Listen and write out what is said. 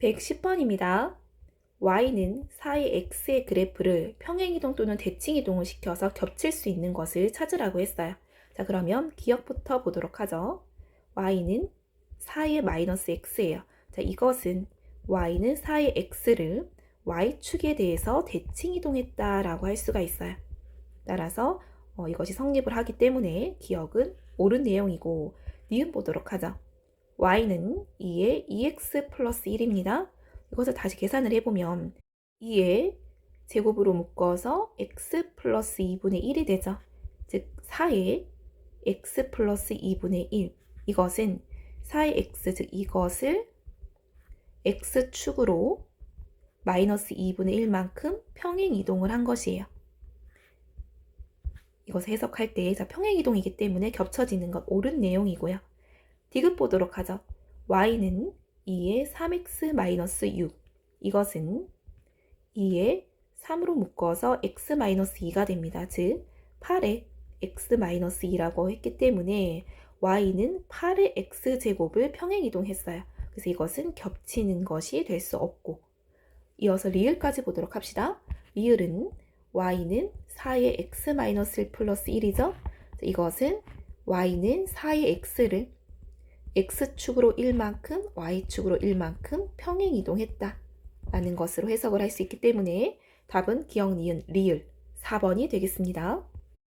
110번입니다. y는 사이 x의 그래프를 평행이동 또는 대칭이동을 시켜서 겹칠 수 있는 것을 찾으라고 했어요. 자, 그러면 기억부터 보도록 하죠. y는 사이의 마이너스 x예요. 자, 이것은 y는 사이 x를 y축에 대해서 대칭이동했다라고 할 수가 있어요. 따라서 어, 이것이 성립을 하기 때문에 기억은 옳은 내용이고 니은 보도록 하죠. Y는 2의 2x 플러스 1입니다. 이것을 다시 계산을 해보면 2의 제곱으로 묶어서 x 플러스 2분의 1이 되죠. 즉 4의 x 플러스 2분의 1 이것은 4의 x 즉 이것을 x축으로 마이너스 2분의 1만큼 평행 이동을 한 것이에요. 이것을 해석할 때 자, 평행 이동이기 때문에 겹쳐지는 것 옳은 내용이고요. 디귿 보도록 하죠. y는 2의 3x 마이너스 6 이것은 2의 3으로 묶어서 x 마이너스 2가 됩니다. 즉 8의 x 마이너스 2라고 했기 때문에 y는 8의 x 제곱을 평행 이동했어요. 그래서 이것은 겹치는 것이 될 수 없고 이어서 리을까지 보도록 합시다. 리을은 y는 4의 x 마이너스 1 플러스 1이죠. 이것은 y는 4의 x를 x축으로 1만큼 y축으로 1만큼 평행 이동했다 라는 것으로 해석을 할 수 있기 때문에 답은 기억 니은 리을 4번이 되겠습니다.